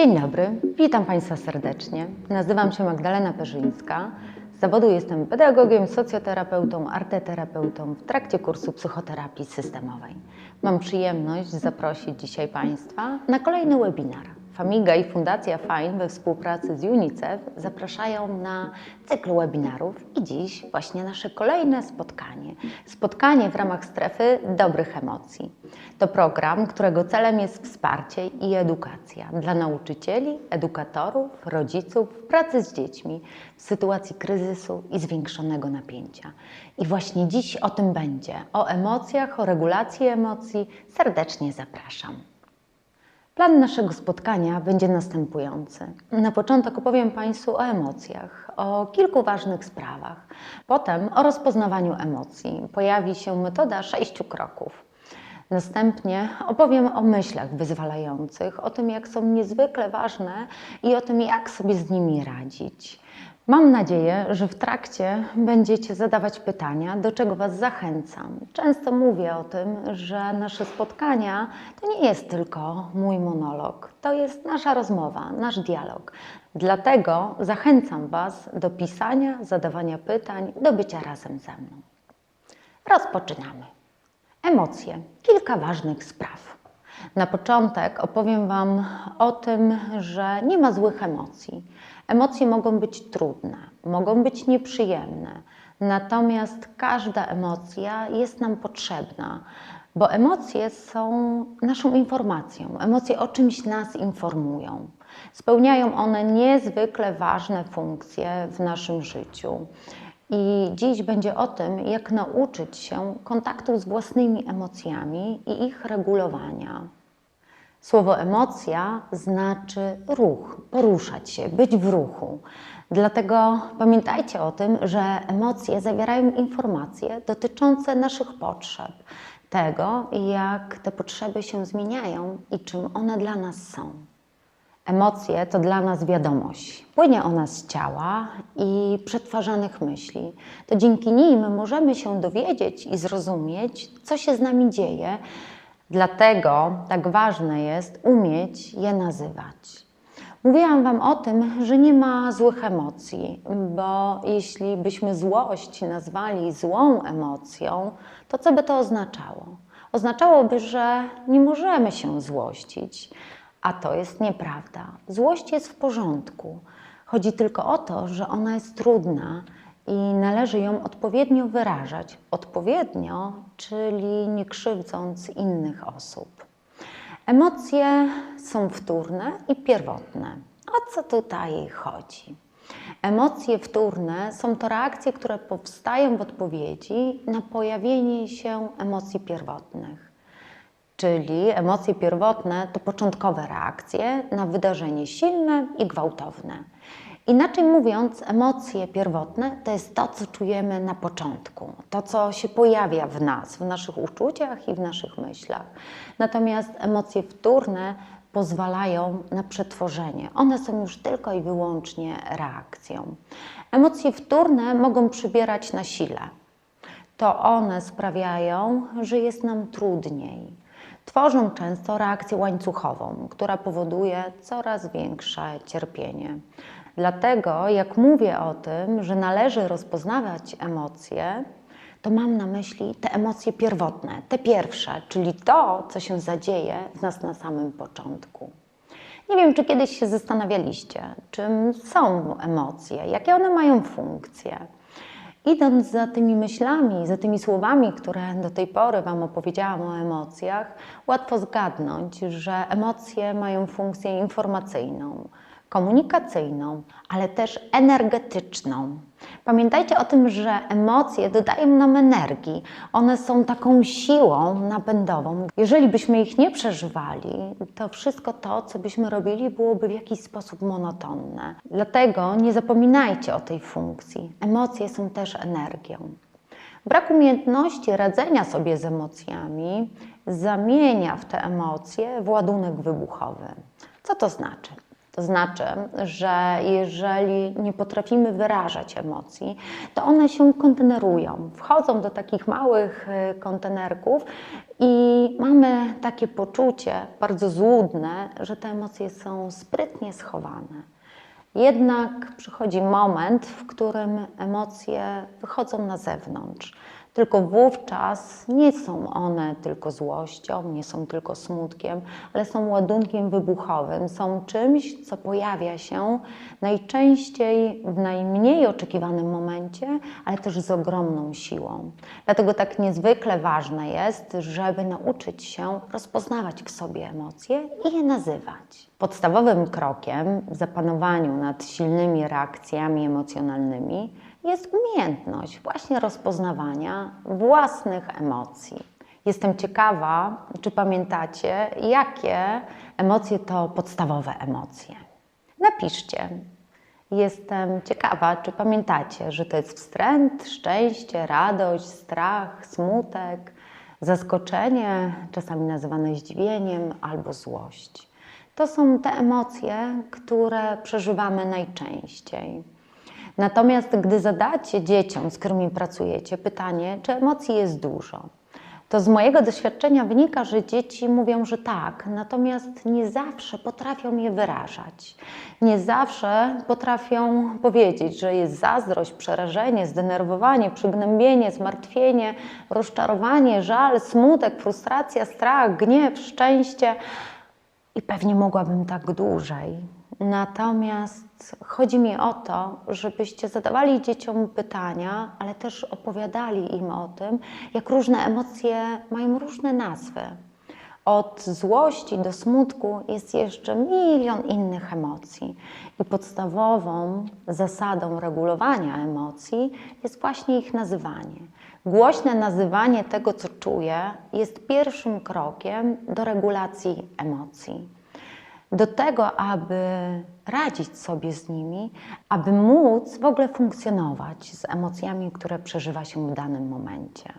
Dzień dobry, witam Państwa serdecznie. Nazywam się Magdalena Perzyńska. Z zawodu jestem pedagogiem, socjoterapeutą, arteterapeutą w trakcie kursu psychoterapii systemowej. Mam przyjemność zaprosić dzisiaj Państwa na kolejny webinar. Famiga i Fundacja FINE we współpracy z UNICEF zapraszają na cykl webinarów i dziś właśnie nasze kolejne spotkanie. Spotkanie w ramach strefy dobrych emocji. To program, którego celem jest wsparcie i edukacja dla nauczycieli, edukatorów, rodziców w pracy z dziećmi w sytuacji kryzysu i zwiększonego napięcia. I właśnie dziś o tym będzie, o emocjach, o regulacji emocji. Serdecznie zapraszam. Plan naszego spotkania będzie następujący. Na początek opowiem Państwu o emocjach, o kilku ważnych sprawach. Potem o rozpoznawaniu emocji. Pojawi się metoda sześciu kroków. Następnie opowiem o myślach wyzwalających, o tym, jak są niezwykle ważne i o tym, jak sobie z nimi radzić. Mam nadzieję, że w trakcie będziecie zadawać pytania, do czego Was zachęcam. Często mówię o tym, że nasze spotkania to nie jest tylko mój monolog, to jest nasza rozmowa, nasz dialog. Dlatego zachęcam Was do pisania, zadawania pytań, do bycia razem ze mną. Rozpoczynamy. Emocje. Kilka ważnych spraw. Na początek opowiem Wam o tym, że nie ma złych emocji. Emocje mogą być trudne, mogą być nieprzyjemne, natomiast każda emocja jest nam potrzebna, bo emocje są naszą informacją. Emocje o czymś nas informują. Spełniają one niezwykle ważne funkcje w naszym życiu. I dziś będzie o tym, jak nauczyć się kontaktu z własnymi emocjami i ich regulowania. Słowo emocja znaczy ruch, poruszać się, być w ruchu. Dlatego pamiętajcie o tym, że emocje zawierają informacje dotyczące naszych potrzeb, tego, jak te potrzeby się zmieniają i czym one dla nas są. Emocje to dla nas wiadomość. Płynie ona z ciała i przetwarzanych myśli. To dzięki nim możemy się dowiedzieć i zrozumieć, co się z nami dzieje. Dlatego tak ważne jest umieć je nazywać. Mówiłam Wam o tym, że nie ma złych emocji, bo jeśli byśmy złość nazwali złą emocją, to co by to oznaczało? Oznaczałoby, że nie możemy się złościć. A to jest nieprawda. Złość jest w porządku. Chodzi tylko o to, że ona jest trudna i należy ją odpowiednio wyrażać. Odpowiednio, czyli nie krzywdząc innych osób. Emocje są wtórne i pierwotne. O co tutaj chodzi? Emocje wtórne są to reakcje, które powstają w odpowiedzi na pojawienie się emocji pierwotnych. Czyli emocje pierwotne to początkowe reakcje na wydarzenie silne i gwałtowne. Inaczej mówiąc, emocje pierwotne to jest to, co czujemy na początku, to, co się pojawia w nas, w naszych uczuciach i w naszych myślach. Natomiast emocje wtórne pozwalają na przetworzenie. One są już tylko i wyłącznie reakcją. Emocje wtórne mogą przybierać na sile. To one sprawiają, że jest nam trudniej. Tworzą często reakcję łańcuchową, która powoduje coraz większe cierpienie. Dlatego, jak mówię o tym, że należy rozpoznawać emocje, to mam na myśli te emocje pierwotne, te pierwsze, czyli to, co się zadzieje w nas na samym początku. Nie wiem, czy kiedyś się zastanawialiście, czym są emocje, jakie one mają funkcje. Idąc za tymi myślami, za tymi słowami, które do tej pory Wam opowiedziałam o emocjach, łatwo zgadnąć, że emocje mają funkcję informacyjną, komunikacyjną, ale też energetyczną. Pamiętajcie o tym, że emocje dodają nam energii. One są taką siłą napędową. Jeżeli byśmy ich nie przeżywali, to wszystko to, co byśmy robili, byłoby w jakiś sposób monotonne. Dlatego nie zapominajcie o tej funkcji. Emocje są też energią. Brak umiejętności radzenia sobie z emocjami zamienia w te emocje w ładunek wybuchowy. Co to znaczy? To znaczy, że jeżeli nie potrafimy wyrażać emocji, to one się kontenerują, wchodzą do takich małych y, kontenerków i mamy takie poczucie bardzo złudne, że te emocje są sprytnie schowane. Jednak przychodzi moment, w którym emocje wychodzą na zewnątrz. Tylko wówczas nie są one tylko złością, nie są tylko smutkiem, ale są ładunkiem wybuchowym, są czymś, co pojawia się najczęściej w najmniej oczekiwanym momencie, ale też z ogromną siłą. Dlatego tak niezwykle ważne jest, żeby nauczyć się rozpoznawać w sobie emocje i je nazywać. Podstawowym krokiem w zapanowaniu nad silnymi reakcjami emocjonalnymi jest umiejętność właśnie rozpoznawania własnych emocji. Jestem ciekawa, czy pamiętacie, jakie emocje to podstawowe emocje. Napiszcie. Jestem ciekawa, czy pamiętacie, że to jest wstręt, szczęście, radość, strach, smutek, zaskoczenie, czasami nazywane zdziwieniem, albo złość. To są te emocje, które przeżywamy najczęściej. Natomiast gdy zadacie dzieciom, z którymi pracujecie, pytanie, czy emocji jest dużo, to z mojego doświadczenia wynika, że dzieci mówią, że tak, natomiast nie zawsze potrafią je wyrażać. Nie zawsze potrafią powiedzieć, że jest zazdrość, przerażenie, zdenerwowanie, przygnębienie, zmartwienie, rozczarowanie, żal, smutek, frustracja, strach, gniew, szczęście. I pewnie mogłabym tak dłużej. Natomiast chodzi mi o to, żebyście zadawali dzieciom pytania, ale też opowiadali im o tym, jak różne emocje mają różne nazwy. Od złości do smutku jest jeszcze milion innych emocji. I podstawową zasadą regulowania emocji jest właśnie ich nazywanie. Głośne nazywanie tego, co czuję, jest pierwszym krokiem do regulacji emocji do tego, aby radzić sobie z nimi, aby móc w ogóle funkcjonować z emocjami, które przeżywa się w danym momencie.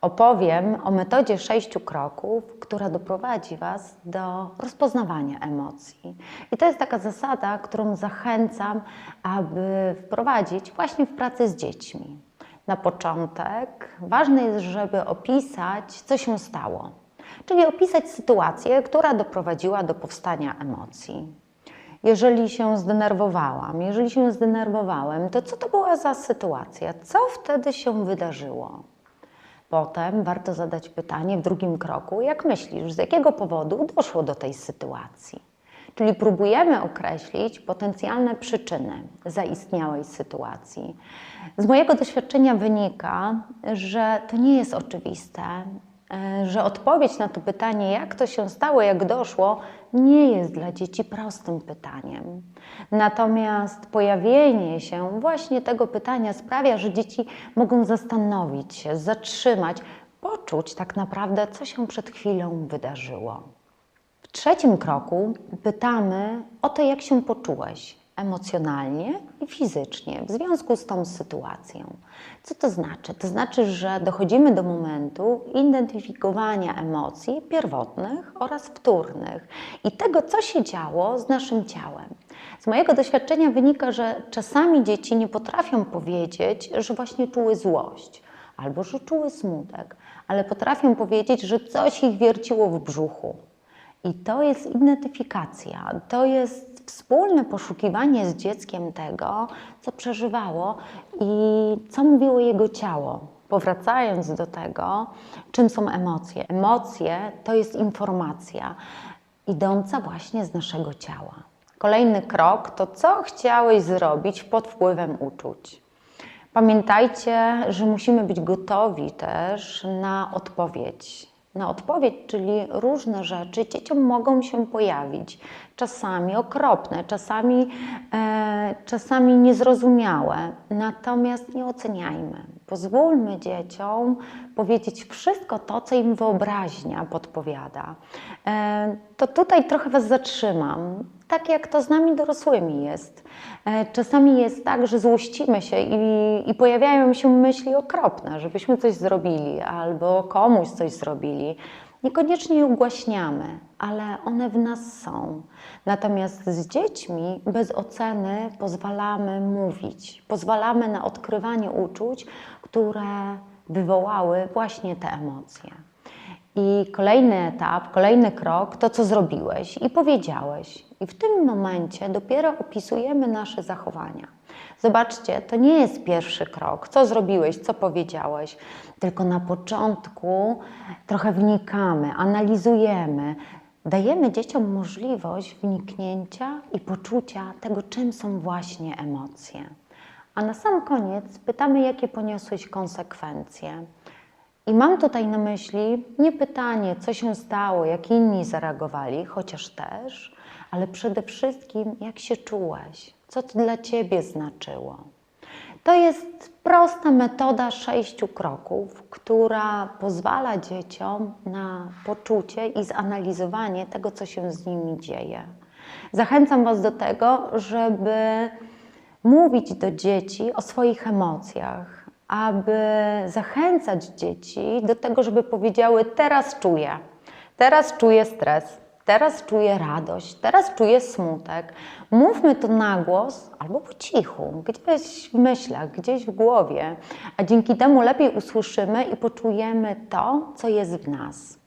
Opowiem o metodzie sześciu kroków, która doprowadzi Was do rozpoznawania emocji. I to jest taka zasada, którą zachęcam, aby wprowadzić właśnie w pracy z dziećmi. Na początek ważne jest, żeby opisać, co się stało czyli opisać sytuację, która doprowadziła do powstania emocji. Jeżeli się zdenerwowałam, jeżeli się zdenerwowałem, to co to była za sytuacja? Co wtedy się wydarzyło? Potem warto zadać pytanie w drugim kroku, jak myślisz, z jakiego powodu doszło do tej sytuacji? Czyli próbujemy określić potencjalne przyczyny zaistniałej sytuacji. Z mojego doświadczenia wynika, że to nie jest oczywiste, że odpowiedź na to pytanie, jak to się stało, jak doszło, nie jest dla dzieci prostym pytaniem. Natomiast pojawienie się właśnie tego pytania sprawia, że dzieci mogą zastanowić się, zatrzymać, poczuć tak naprawdę, co się przed chwilą wydarzyło. W trzecim kroku pytamy o to, jak się poczułeś, emocjonalnie i fizycznie w związku z tą sytuacją. Co to znaczy? To znaczy, że dochodzimy do momentu identyfikowania emocji pierwotnych oraz wtórnych i tego, co się działo z naszym ciałem. Z mojego doświadczenia wynika, że czasami dzieci nie potrafią powiedzieć, że właśnie czuły złość albo że czuły smutek, ale potrafią powiedzieć, że coś ich wierciło w brzuchu. I to jest identyfikacja, to jest wspólne poszukiwanie z dzieckiem tego, co przeżywało i co mówiło jego ciało. Powracając do tego, czym są emocje. Emocje to jest informacja idąca właśnie z naszego ciała. Kolejny krok to, co chciałeś zrobić pod wpływem uczuć. Pamiętajcie, że musimy być gotowi też na odpowiedź na odpowiedź, czyli różne rzeczy dzieciom mogą się pojawić. Czasami okropne, czasami, e, czasami niezrozumiałe. Natomiast nie oceniajmy. Pozwólmy dzieciom powiedzieć wszystko to, co im wyobraźnia podpowiada. E, to tutaj trochę Was zatrzymam tak jak to z nami dorosłymi jest. E, czasami jest tak, że złościmy się i, i, pojawiają się myśli okropne, żebyśmy coś zrobili albo komuś coś zrobili. Niekoniecznie je ugłaśniamy, ale one w nas są. Natomiast z dziećmi bez oceny pozwalamy mówić, pozwalamy na odkrywanie uczuć, które wywołały właśnie te emocje. I kolejny etap, kolejny krok to, co zrobiłeś i powiedziałeś. I w tym momencie dopiero opisujemy nasze zachowania. Zobaczcie, to nie jest pierwszy krok, co zrobiłeś, co powiedziałeś, tylko na początku trochę wnikamy, analizujemy, dajemy dzieciom możliwość wniknięcia i poczucia tego, czym są właśnie emocje. A na sam koniec pytamy, jakie poniosłeś konsekwencje. I mam tutaj na myśli nie pytanie, co się stało, jak inni zareagowali, chociaż też, ale przede wszystkim, jak się czułeś, co to dla ciebie znaczyło. To jest prosta metoda sześciu kroków, która pozwala dzieciom na poczucie i zanalizowanie tego, co się z nimi dzieje. Zachęcam Was do tego, żeby mówić do dzieci o swoich emocjach, aby zachęcać dzieci do tego, żeby powiedziały: Teraz czuję, teraz czuję stres, teraz czuję radość, teraz czuję smutek. Mówmy to na głos albo po cichu, gdzieś w myślach, gdzieś w głowie, a dzięki temu lepiej usłyszymy i poczujemy to, co jest w nas.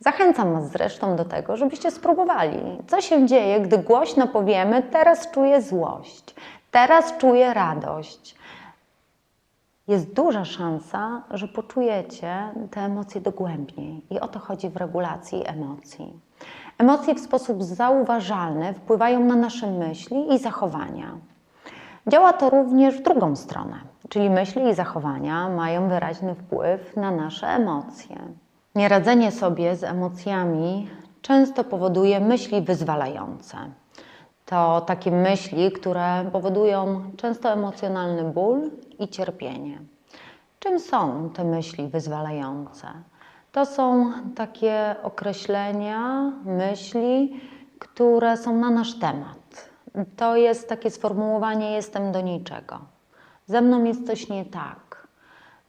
Zachęcam Was zresztą do tego, żebyście spróbowali, co się dzieje, gdy głośno powiemy: Teraz czuję złość, teraz czuję radość jest duża szansa, że poczujecie te emocje dogłębniej. I o to chodzi w regulacji emocji. Emocje w sposób zauważalny wpływają na nasze myśli i zachowania. Działa to również w drugą stronę, czyli myśli i zachowania mają wyraźny wpływ na nasze emocje. Nieradzenie sobie z emocjami często powoduje myśli wyzwalające. To takie myśli, które powodują często emocjonalny ból i cierpienie. Czym są te myśli wyzwalające? To są takie określenia, myśli, które są na nasz temat. To jest takie sformułowanie: jestem do niczego. Ze mną jest coś nie tak.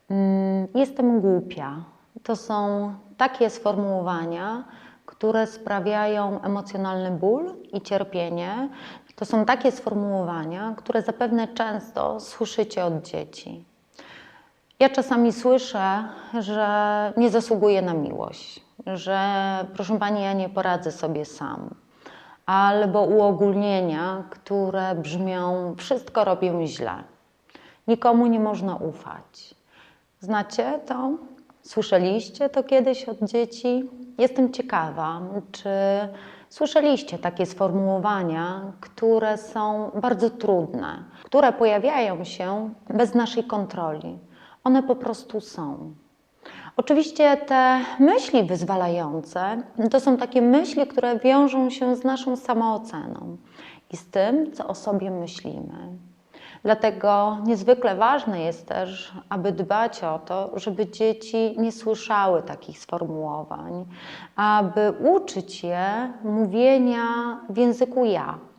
Mm, jestem głupia. To są takie sformułowania, które sprawiają emocjonalny ból i cierpienie. To są takie sformułowania, które zapewne często słyszycie od dzieci. Ja czasami słyszę, że nie zasługuję na miłość, że proszę pani, ja nie poradzę sobie sam. Albo uogólnienia, które brzmią: wszystko robię źle. Nikomu nie można ufać. Znacie to? Słyszeliście to kiedyś od dzieci? Jestem ciekawa, czy słyszeliście takie sformułowania, które są bardzo trudne, które pojawiają się bez naszej kontroli. One po prostu są. Oczywiście te myśli wyzwalające to są takie myśli, które wiążą się z naszą samooceną i z tym, co o sobie myślimy. Dlatego niezwykle ważne jest też, aby dbać o to, żeby dzieci nie słyszały takich sformułowań, aby uczyć je mówienia w języku ja.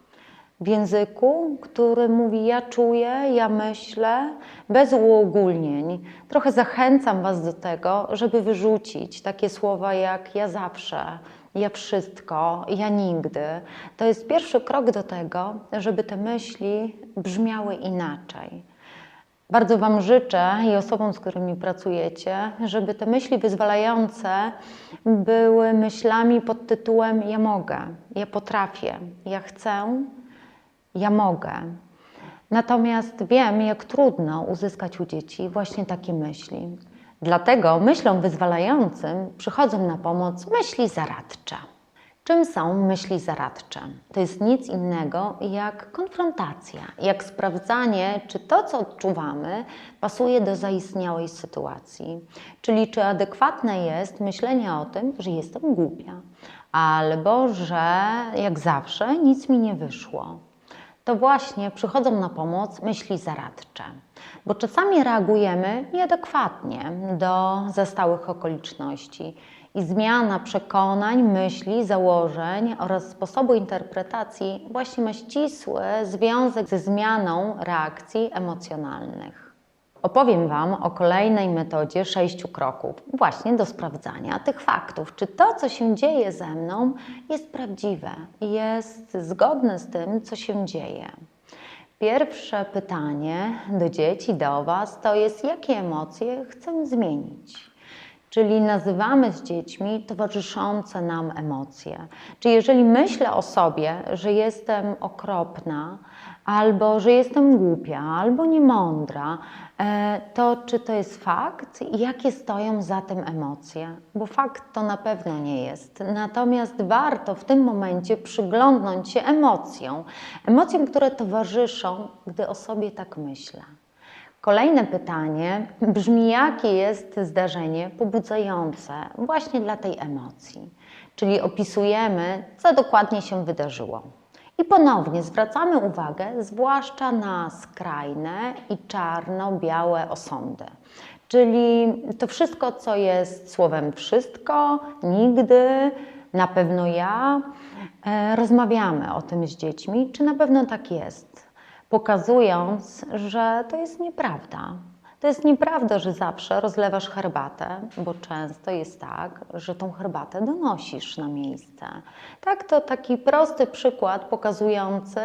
W języku, który mówi ja czuję, ja myślę, bez uogólnień. Trochę zachęcam Was do tego, żeby wyrzucić takie słowa jak ja zawsze, ja wszystko, ja nigdy. To jest pierwszy krok do tego, żeby te myśli brzmiały inaczej. Bardzo Wam życzę i osobom, z którymi pracujecie, żeby te myśli wyzwalające były myślami pod tytułem Ja mogę, ja potrafię, ja chcę, ja mogę. Natomiast wiem, jak trudno uzyskać u dzieci właśnie takie myśli. Dlatego myślom wyzwalającym przychodzą na pomoc myśli zaradcze. Czym są myśli zaradcze? To jest nic innego jak konfrontacja, jak sprawdzanie, czy to, co odczuwamy, pasuje do zaistniałej sytuacji. Czyli czy adekwatne jest myślenie o tym, że jestem głupia, albo że jak zawsze nic mi nie wyszło to właśnie przychodzą na pomoc myśli zaradcze, bo czasami reagujemy nieadekwatnie do zastałych okoliczności i zmiana przekonań, myśli, założeń oraz sposobu interpretacji właśnie ma ścisły związek ze zmianą reakcji emocjonalnych. Opowiem Wam o kolejnej metodzie sześciu kroków, właśnie do sprawdzania tych faktów, czy to, co się dzieje ze mną, jest prawdziwe jest zgodne z tym, co się dzieje. Pierwsze pytanie do dzieci, do Was to jest, jakie emocje chcę zmienić? Czyli nazywamy z dziećmi towarzyszące nam emocje. Czyli jeżeli myślę o sobie, że jestem okropna, albo że jestem głupia, albo niemądra, e, to czy to jest fakt i jakie stoją za tym emocje? Bo fakt to na pewno nie jest. Natomiast warto w tym momencie przyglądnąć się emocjom, emocjom, które towarzyszą, gdy o sobie tak myślę. Kolejne pytanie brzmi, jakie jest zdarzenie pobudzające właśnie dla tej emocji, czyli opisujemy, co dokładnie się wydarzyło. I ponownie zwracamy uwagę zwłaszcza na skrajne i czarno-białe osądy. Czyli to wszystko, co jest słowem wszystko, nigdy, na pewno ja, e, rozmawiamy o tym z dziećmi, czy na pewno tak jest, pokazując, że to jest nieprawda, to jest nieprawda, że zawsze rozlewasz herbatę, bo często jest tak, że tą herbatę donosisz na miejsce. Tak, to taki prosty przykład pokazujący,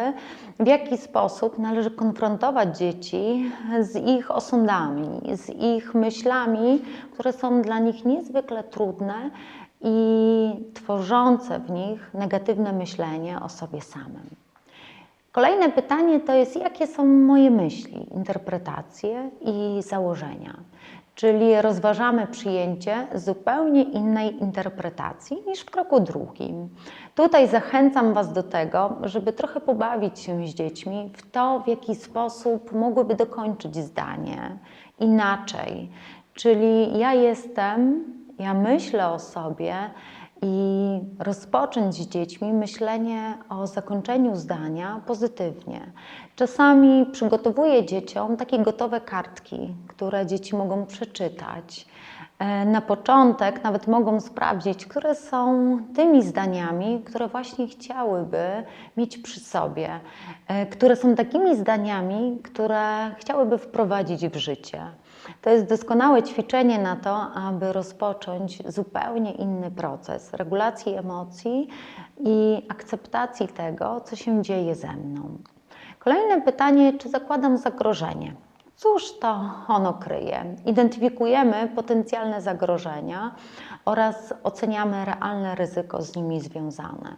w jaki sposób należy konfrontować dzieci z ich osądami, z ich myślami, które są dla nich niezwykle trudne i tworzące w nich negatywne myślenie o sobie samym. Kolejne pytanie to jest, jakie są moje myśli, interpretacje i założenia. Czyli rozważamy przyjęcie zupełnie innej interpretacji niż w kroku drugim. Tutaj zachęcam Was do tego, żeby trochę pobawić się z dziećmi w to, w jaki sposób mogłyby dokończyć zdanie inaczej. Czyli ja jestem, ja myślę o sobie, i rozpocząć z dziećmi myślenie o zakończeniu zdania pozytywnie. Czasami przygotowuję dzieciom takie gotowe kartki, które dzieci mogą przeczytać. E, na początek nawet mogą sprawdzić, które są tymi zdaniami, które właśnie chciałyby mieć przy sobie, e, które są takimi zdaniami, które chciałyby wprowadzić w życie. To jest doskonałe ćwiczenie na to, aby rozpocząć zupełnie inny proces regulacji emocji i akceptacji tego, co się dzieje ze mną. Kolejne pytanie, czy zakładam zagrożenie? Cóż to ono kryje? Identyfikujemy potencjalne zagrożenia oraz oceniamy realne ryzyko z nimi związane.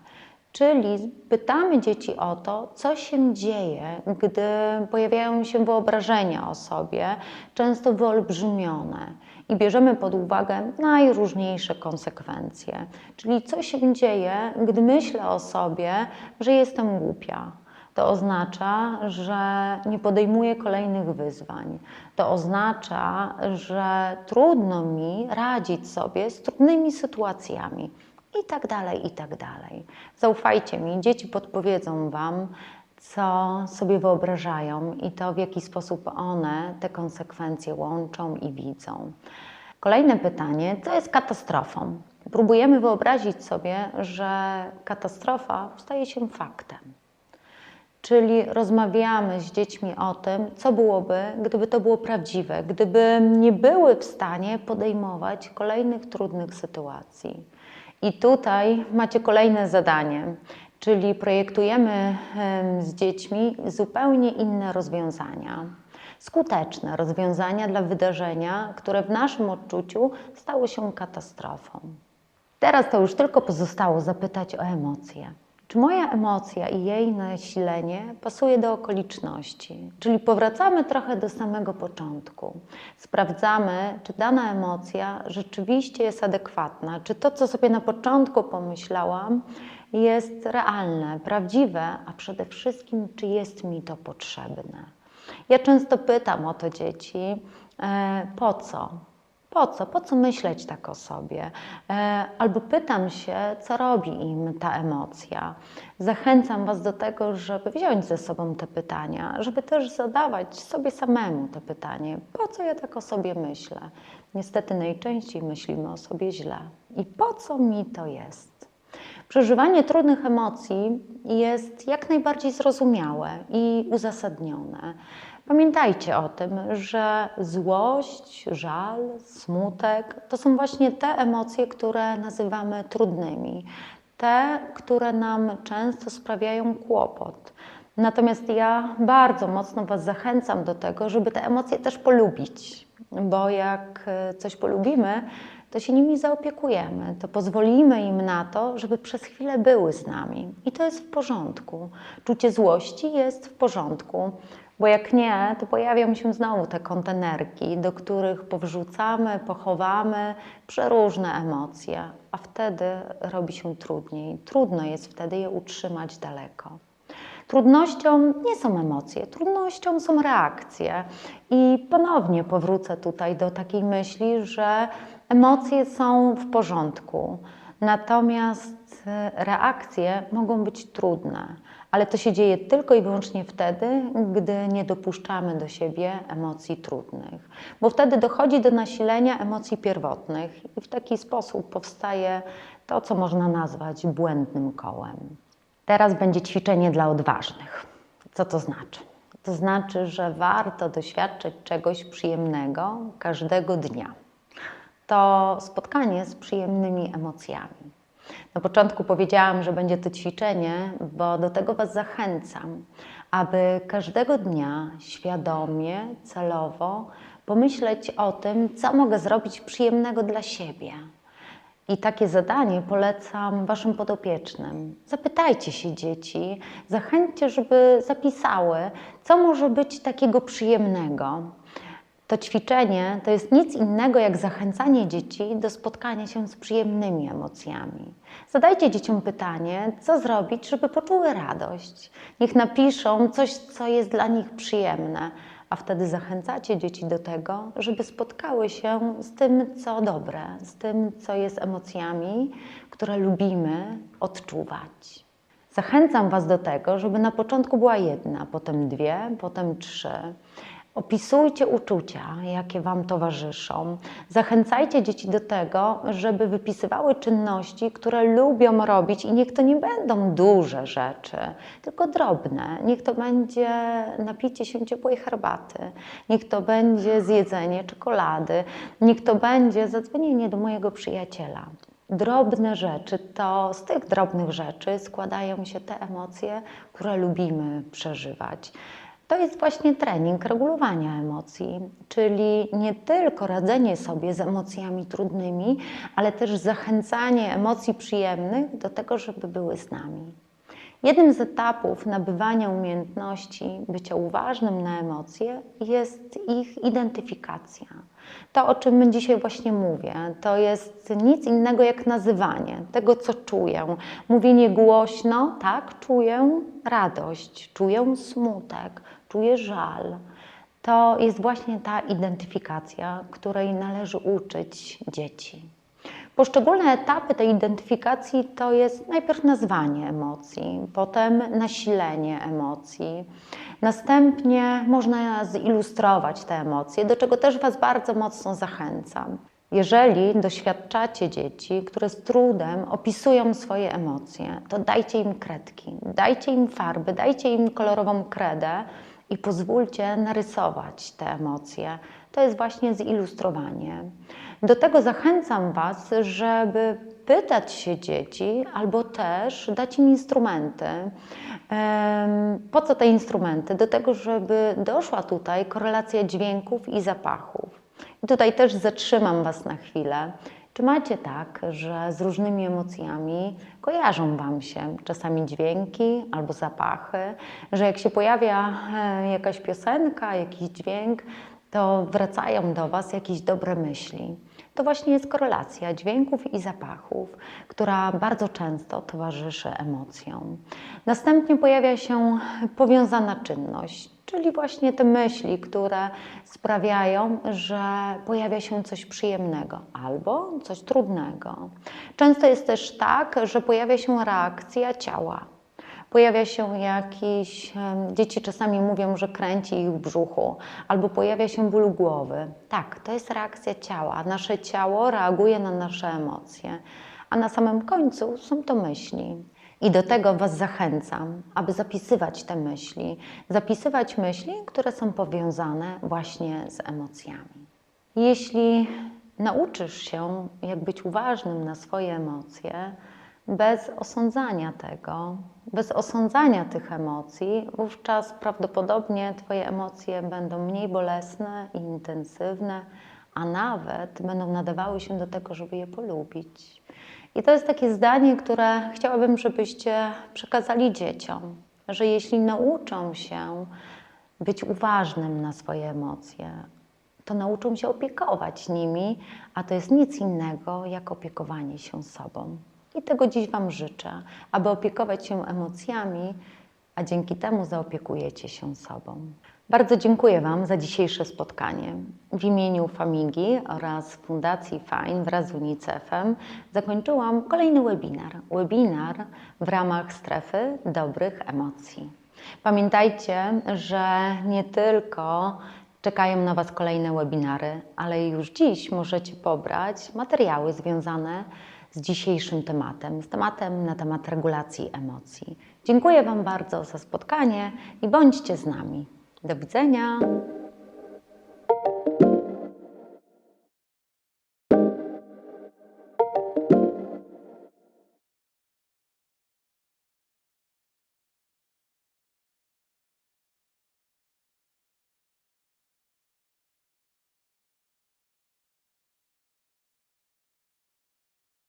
Czyli pytamy dzieci o to, co się dzieje, gdy pojawiają się wyobrażenia o sobie, często wyolbrzymione, i bierzemy pod uwagę najróżniejsze konsekwencje. Czyli co się dzieje, gdy myślę o sobie, że jestem głupia. To oznacza, że nie podejmuję kolejnych wyzwań. To oznacza, że trudno mi radzić sobie z trudnymi sytuacjami i tak dalej, i tak dalej. Zaufajcie mi, dzieci podpowiedzą Wam, co sobie wyobrażają i to, w jaki sposób one te konsekwencje łączą i widzą. Kolejne pytanie: co jest katastrofą? Próbujemy wyobrazić sobie, że katastrofa staje się faktem. Czyli rozmawiamy z dziećmi o tym, co byłoby, gdyby to było prawdziwe, gdyby nie były w stanie podejmować kolejnych trudnych sytuacji. I tutaj macie kolejne zadanie, czyli projektujemy z dziećmi zupełnie inne rozwiązania. Skuteczne rozwiązania dla wydarzenia, które w naszym odczuciu stało się katastrofą. Teraz to już tylko pozostało zapytać o emocje. Czy moja emocja i jej nasilenie pasuje do okoliczności? Czyli powracamy trochę do samego początku. Sprawdzamy, czy dana emocja rzeczywiście jest adekwatna, czy to, co sobie na początku pomyślałam, jest realne, prawdziwe, a przede wszystkim, czy jest mi to potrzebne. Ja często pytam o to dzieci, e, po co? Po co? Po co myśleć tak o sobie? E, albo pytam się, co robi im ta emocja. Zachęcam Was do tego, żeby wziąć ze sobą te pytania, żeby też zadawać sobie samemu te pytanie, po co ja tak o sobie myślę? Niestety najczęściej myślimy o sobie źle. I po co mi to jest? Przeżywanie trudnych emocji jest jak najbardziej zrozumiałe i uzasadnione. Pamiętajcie o tym, że złość, żal, smutek to są właśnie te emocje, które nazywamy trudnymi, te, które nam często sprawiają kłopot. Natomiast ja bardzo mocno Was zachęcam do tego, żeby te emocje też polubić, bo jak coś polubimy, to się nimi zaopiekujemy, to pozwolimy im na to, żeby przez chwilę były z nami. I to jest w porządku. Czucie złości jest w porządku, bo jak nie, to pojawią się znowu te kontenerki, do których powrzucamy, pochowamy przeróżne emocje, a wtedy robi się trudniej. Trudno jest wtedy je utrzymać daleko. Trudnością nie są emocje, trudnością są reakcje. I ponownie powrócę tutaj do takiej myśli, że emocje są w porządku, natomiast e, reakcje mogą być trudne, ale to się dzieje tylko i wyłącznie wtedy, gdy nie dopuszczamy do siebie emocji trudnych, bo wtedy dochodzi do nasilenia emocji pierwotnych i w taki sposób powstaje to, co można nazwać błędnym kołem. Teraz będzie ćwiczenie dla odważnych. Co to znaczy? To znaczy, że warto doświadczyć czegoś przyjemnego każdego dnia. To spotkanie z przyjemnymi emocjami. Na początku powiedziałam, że będzie to ćwiczenie, bo do tego Was zachęcam, aby każdego dnia świadomie, celowo pomyśleć o tym, co mogę zrobić przyjemnego dla siebie, i takie zadanie polecam Waszym podopiecznym. Zapytajcie się dzieci, zachęćcie, żeby zapisały, co może być takiego przyjemnego. To ćwiczenie to jest nic innego jak zachęcanie dzieci do spotkania się z przyjemnymi emocjami. Zadajcie dzieciom pytanie, co zrobić, żeby poczuły radość. Niech napiszą coś, co jest dla nich przyjemne a wtedy zachęcacie dzieci do tego, żeby spotkały się z tym, co dobre, z tym, co jest emocjami, które lubimy odczuwać. Zachęcam Was do tego, żeby na początku była jedna, potem dwie, potem trzy Opisujcie uczucia, jakie Wam towarzyszą. Zachęcajcie dzieci do tego, żeby wypisywały czynności, które lubią robić, i niech to nie będą duże rzeczy, tylko drobne. Niech to będzie napicie się ciepłej herbaty, niech to będzie zjedzenie czekolady, niech to będzie zadzwonienie do mojego przyjaciela. Drobne rzeczy, to z tych drobnych rzeczy składają się te emocje, które lubimy przeżywać to jest właśnie trening regulowania emocji, czyli nie tylko radzenie sobie z emocjami trudnymi, ale też zachęcanie emocji przyjemnych do tego, żeby były z nami. Jednym z etapów nabywania umiejętności bycia uważnym na emocje jest ich identyfikacja. To, o czym dzisiaj właśnie mówię, to jest nic innego jak nazywanie tego, co czuję. Mówienie głośno, tak, czuję radość, czuję smutek, czuję żal. To jest właśnie ta identyfikacja, której należy uczyć dzieci. Poszczególne etapy tej identyfikacji to jest najpierw nazwanie emocji, potem nasilenie emocji. Następnie można zilustrować te emocje, do czego też Was bardzo mocno zachęcam. Jeżeli doświadczacie dzieci, które z trudem opisują swoje emocje, to dajcie im kredki, dajcie im farby, dajcie im kolorową kredę i pozwólcie narysować te emocje. To jest właśnie zilustrowanie. Do tego zachęcam Was, żeby pytać się dzieci albo też dać im instrumenty. Po co te instrumenty? Do tego, żeby doszła tutaj korelacja dźwięków i zapachów. I tutaj też zatrzymam Was na chwilę. Czy macie tak, że z różnymi emocjami kojarzą Wam się czasami dźwięki albo zapachy, że jak się pojawia e, jakaś piosenka, jakiś dźwięk, to wracają do Was jakieś dobre myśli? To właśnie jest korelacja dźwięków i zapachów, która bardzo często towarzyszy emocjom. Następnie pojawia się powiązana czynność, czyli właśnie te myśli, które sprawiają, że pojawia się coś przyjemnego albo coś trudnego. Często jest też tak, że pojawia się reakcja ciała. Pojawia się jakiś, dzieci czasami mówią, że kręci ich w brzuchu, albo pojawia się ból głowy. Tak, to jest reakcja ciała. Nasze ciało reaguje na nasze emocje a na samym końcu są to myśli. I do tego Was zachęcam, aby zapisywać te myśli, zapisywać myśli, które są powiązane właśnie z emocjami. Jeśli nauczysz się, jak być uważnym na swoje emocje, bez osądzania tego, bez osądzania tych emocji, wówczas prawdopodobnie Twoje emocje będą mniej bolesne i intensywne, a nawet będą nadawały się do tego, żeby je polubić. I to jest takie zdanie, które chciałabym, żebyście przekazali dzieciom, że jeśli nauczą się być uważnym na swoje emocje, to nauczą się opiekować nimi, a to jest nic innego jak opiekowanie się sobą. I tego dziś Wam życzę, aby opiekować się emocjami, a dzięki temu zaopiekujecie się sobą. Bardzo dziękuję Wam za dzisiejsze spotkanie. W imieniu Famigi oraz Fundacji FINE wraz z UNICEF-em zakończyłam kolejny webinar. Webinar w ramach strefy dobrych emocji. Pamiętajcie, że nie tylko czekają na Was kolejne webinary, ale już dziś możecie pobrać materiały związane z dzisiejszym tematem, z tematem na temat regulacji emocji. Dziękuję Wam bardzo za spotkanie i bądźcie z nami. Do widzenia.